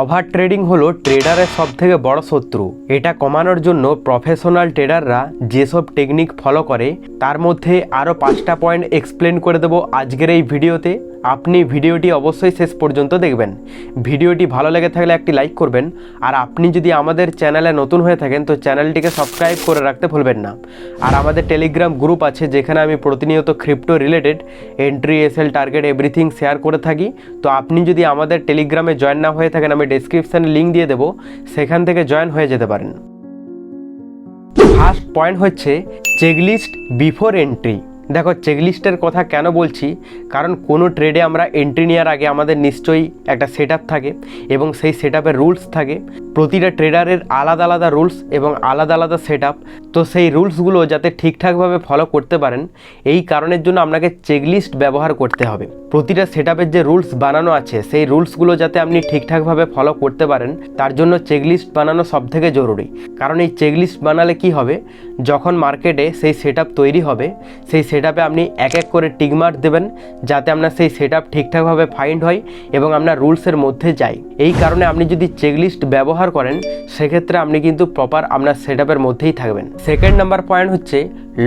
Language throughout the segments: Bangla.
ওভার ট্রেডিং হলো ট্রেডারের সব থেকে বড় শত্রু। এটা কমানোর জন্য প্রফেশনাল ট্রেডাররা যেসব টেকনিক ফলো করে, তার মধ্যে আরও পাঁচটা পয়েন্ট এক্সপ্লেন করে দেবো আজকের এই ভিডিওতে আপনি ভিডিওটি অবশ্যই শেষ পর্যন্ত দেখবেন। ভিডিওটি ভালো লেগে থাকলে একটি লাইক করবেন। আর আপনি যদি আমাদের চ্যানেলে নতুন হয়ে থাকেন, তো চ্যানেলটিকে সাবস্ক্রাইব করে রাখতে ভুলবেন না। আর আমাদের টেলিগ্রাম গ্রুপ আছে, যেখানে আমি প্রতিনিয়ত crypto related entry SL target everything share করে থাকি। তো আপনি যদি আমাদের টেলিগ্রামে জয়েন না হয়ে থাকেন, আমি ডেসক্রিপশানে লিঙ্ক দিয়ে দেবো। সেখান থেকে জয়েন হয়ে যেতে পারেন। ফার্স্ট পয়েন্ট হচ্ছে চেকলিস্ট বিফোর এন্ট্রি দেখো চেকলিস্টের কথা কেন বলছি? কারণ কোনো ট্রেডে আমরা এন্ট্রি নেওয়ার আগে আমাদের নিশ্চয়ই একটা সেট থাকে এবং সেই সেট রুলস থাকে। প্রতিটা ট্রেডারের আলাদা আলাদা রুলস এবং আলাদা আলাদা সেট তো সেই রুলসগুলো যাতে ঠিকঠাকভাবে ফলো করতে পারেন, এই কারণের জন্য আপনাকে চেকলিস্ট ব্যবহার করতে হবে। প্রতিটা সেট যে রুলস বানানো আছে, সেই রুলসগুলো যাতে আপনি ঠিকঠাকভাবে ফলো করতে পারেন, তার জন্য চেকলিস্ট বানানো সব থেকে জরুরি। কারণ এই চেকলিস্ট বানালে কি হবে? যখন মার্কেটে সেই সেট তৈরি হবে, সেই সেট আপনি এক এক করে টিকমার্ক দেবেন, যাতে আপনার সেই সেট ঠিকঠাকভাবে ফাইন্ড হয় এবং আপনার রুলসের মধ্যে যায়। এই কারণে আপনি যদি চেকলিস্ট ব্যবহার করেন, সেক্ষেত্রে আপনি কিন্তু প্রপার আপনার সেট মধ্যেই থাকবেন। সেকেন্ড নাম্বার পয়েন্ট হচ্ছে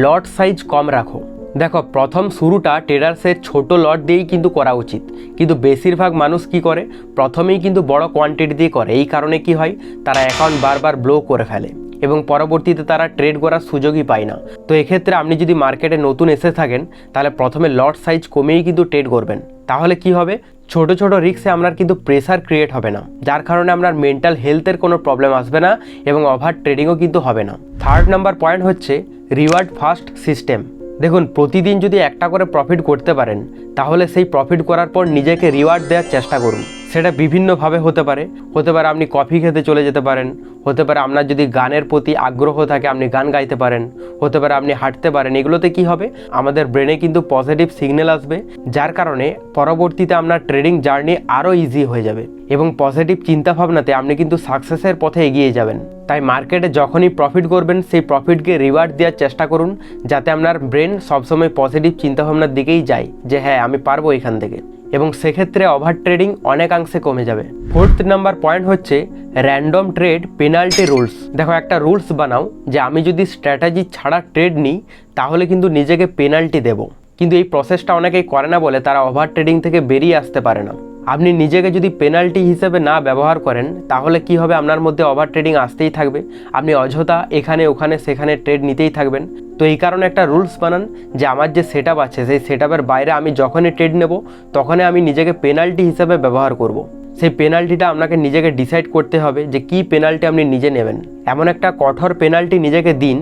লট সাইজ কম রাখো। দেখো, প্রথম শুরুটা ট্রেডার্সের ছোট লট দিয়েই কিন্তু করা উচিত। কিন্তু বেশিরভাগ মানুষ কি করে? প্রথমেই কিন্তু বড় কোয়ান্টিটি দিয়ে করে। এই কারণে কি হয়? তারা অ্যাকাউন্ট বারবার ব্লো করে ফেলে এবং পরবর্তীতে তারা ট্রেড করার সুযোগই পায় না। তো এক্ষেত্রে আপনি যদি মার্কেটে নতুন এসে থাকেন, তাহলে প্রথমে লট সাইজ কমেই কিন্তু ট্রেড করবেন। তাহলে কি হবে? ছোট ছোট রিক্সে আপনার কিন্তু প্রেসার ক্রিয়েট হবে না। যার কারণে আপনার মেন্টাল হেলথের কোনো প্রবলেম আসবে না এবং ওভার ট্রেডিংও কিন্তু হবে না। থার্ড নাম্বার পয়েন্ট হচ্ছে রিওয়ার্ড ফার্স্ট সিস্টেম দেখুন, প্রতিদিন যদি একটা করে প্রফিট করতে পারেন, তাহলে সেই প্রফিট করার পর নিজেকে রিওয়ার্ড দেওয়ার চেষ্টা করুন। সেটা বিভিন্নভাবে হতে পারে। হতে পারে আপনি কফি খেতে চলে যেতে পারেন। হতে পারে আপনার যদি গানের প্রতি আগ্রহ থাকে, আপনি গান গাইতে পারেন। হতে পারে আপনি হাঁটতে পারেন। এগুলোতে কি হবে? আমাদের ব্রেনে কিন্তু পজিটিভ সিগন্যাল আসবে, যার কারণে পরবর্তীতে আপনার ট্রেডিং জার্নি আরও ইজি হয়ে যাবে এবং পজিটিভ চিন্তাভাবনাতে আপনি কিন্তু সাকসেসের পথে এগিয়ে যাবেন। তাই মার্কেটে যখনই প্রফিট করবেন, সেই প্রফিটকে রিওয়ার্ড দেওয়ার চেষ্টা করুন, যাতে আপনার ব্রেন সবসময় পজিটিভ চিন্তাভাবনার দিকেই যায় যে হ্যাঁ আমি পারব এখান থেকে। এবং সেক্ষেত্রে ওভার ট্রেডিং অনেকাংশে কমে যাবে। ফোর্থ নাম্বার পয়েন্ট হচ্ছে র্যান্ডম ট্রেড পেনাল্টি রুলস দেখো, একটা রুলস বানাও যে আমি যদি স্ট্র্যাটেজি ছাড়া ট্রেড নিই, তাহলে কিন্তু নিজেকে পেনাল্টি দেব। কিন্তু এই প্রসেসটা অনেকেই করে না বলে তারা ওভার ট্রেডিং থেকে বেরিয়ে আসতে পারে না। আপনি নিজেকে যদি পেনাল্টি হিসেবে না ব্যবহার করেন, তাহলে কি হবে? আপনার মধ্যে ওভার ট্রেডিং আসতেই থাকবে। আপনি অযথা এখানে, ওখানে, সেখানে ট্রেড নিতেই থাকবেন। তো এই কারণে একটা রুলস বানান যে আমার যে সেট আছে, সেই সেট বাইরে আমি যখনই ট্রেড নেব, তখনই আমি নিজেকে পেনাল্টি হিসেবে ব্যবহার করব। সেই পেনাল্টিটা আপনাকে নিজেকে ডিসাইড করতে হবে যে কি পেনাল্টি আপনি নিজে নেবেন। এমন একটা কঠোর পেনাল্টি নিজেকে দিন,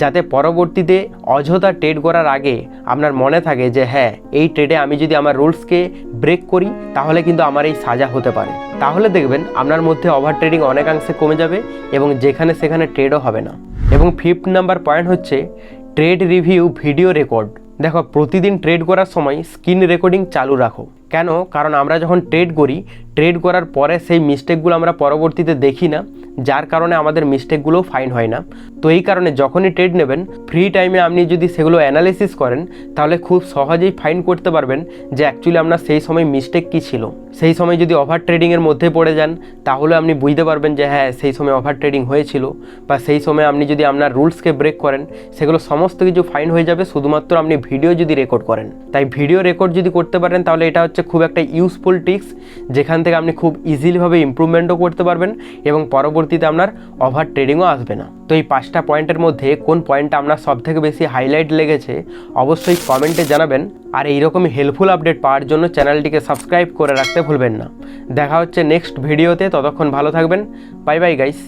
যাতে পরবর্তীতে অযথা ট্রেড করার আগে আপনার মনে থাকে যে হ্যাঁ এই ট্রেডে আমি যদি আমার রুলসকে ব্রেক করি, তাহলে কিন্তু আমার এই সাজা হতে পারে। তাহলে দেখবেন আপনার মধ্যে ওভার ট্রেডিং অনেকাংশে কমে যাবে এবং যেখানে সেখানে ট্রেডও হবে না। এবং ফিফথ নাম্বার পয়েন্ট হচ্ছে ট্রেড রিভিউ ভিডিও রেকর্ড দেখো, প্রতিদিন ট্রেড করার সময় স্ক্রিন রেকর্ডিং চালু রাখো। কেন? কারণ আমরা যখন ট্রেড করি ট্রেড করার পরে সেই মিস্টেকগুলো আমরা পরবর্তীতে দেখি না, যার কারণে আমাদের মিস্টেকগুলোও ফাইন হয় না। তো এই কারণে যখনই ট্রেড নেবেন ফ্রি টাইমে আপনি যদি সেগুলো অ্যানালিসিস করেন, তাহলে খুব সহজেই ফাইন করতে পারবেন যে অ্যাকচুয়ালি আপনার সেই সময় মিস্টেক কী ছিল। সেই সময় যদি ওভার ট্রেডিংয়ের মধ্যে পড়ে যান, তাহলে আপনি বুঝতে পারবেন যে হ্যাঁ সেই সময় ওভার ট্রেডিং হয়েছিল বা সেই সময় আপনি যদি আপনার রুলসকে ব্রেক করেন, সেগুলো সমস্ত কিছু ফাইন হয়ে যাবে, শুধুমাত্র আপনি ভিডিও যদি রেকর্ড করেন। তাই ভিডিও রেকর্ড যদি করতে পারেন, তাহলে এটা হচ্ছে খুব একটা ইউজফুল টিক্স যেখান থেকে আপনি খুব ইজিলিভাবে ইম্প্রুভমেন্টও করতে পারবেন এবং পরবর্তীতে আপনার ওভার ট্রেডিংও আসবে না। তো এই পাঁচটা পয়েন্টের মধ্যে কোন পয়েন্টটা আপনার সব থেকে বেশি হাইলাইট লেগেছে অবশ্যই কমেন্টে জানাবেন। আর এইরকমই হেল্পফুল আপডেট পাওয়ার জন্য চ্যানেলটিকে সাবস্ক্রাইব করে রাখতে ভুলবেন না। দেখা হচ্ছে নেক্সট ভিডিওতে ততক্ষণ ভালো থাকবেন। Bye bye guys